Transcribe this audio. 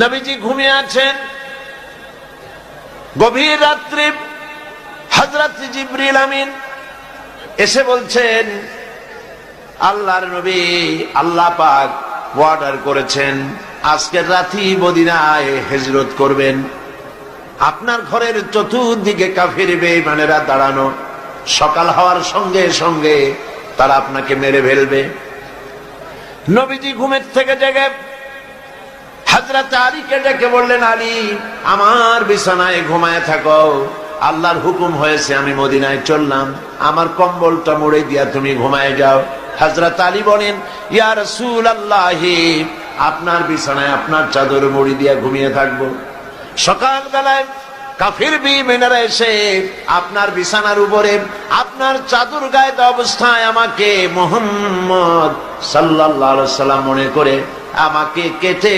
নবীজি ঘুমিয়ে আছেন। গভীর রাত্রে হজরত জিব্রিল আমিন এসে বলছেন, আল্লাহর নবী আল্লাহ পাক অর্ডার করেছেন আজকের রাতি মদিনায় হেজরত করবেন। আপনার ঘরের চতুর্দিকে কাফির বেঈমানেরা দাঁড়ানো। সকাল হওয়ার সঙ্গে সঙ্গে তারা আপনাকে মেরে ফেলবে। নবীজি ঘুমের থেকে জেগে হাজরাত আলীকে ডেকে বললেন, আলী, আমার বিছানায় ঘুমায় থাকো। আল্লাহর হুকুম হয়েছে, আমি মদিনায় চললাম। আমার কম্বলটা মুড়ে দিয়া তুমি ঘুমায় যাও। হাজরাত আলী বলেন, ইয়া রাসূল আল্লাহি আপনার বিছানায় আপনার চাদর মুড়ি দিয়া ঘুমিয়ে থাকব। সকাল বেলায় কাফির বিমেনারা এসে আপনার বিছানার উপরে আপনার চাদর গায়ে অবস্থায় আমাকে মোহাম্মদ সাল্লাল্লাহু সাল্লাম মনে করে আমাকে কেটে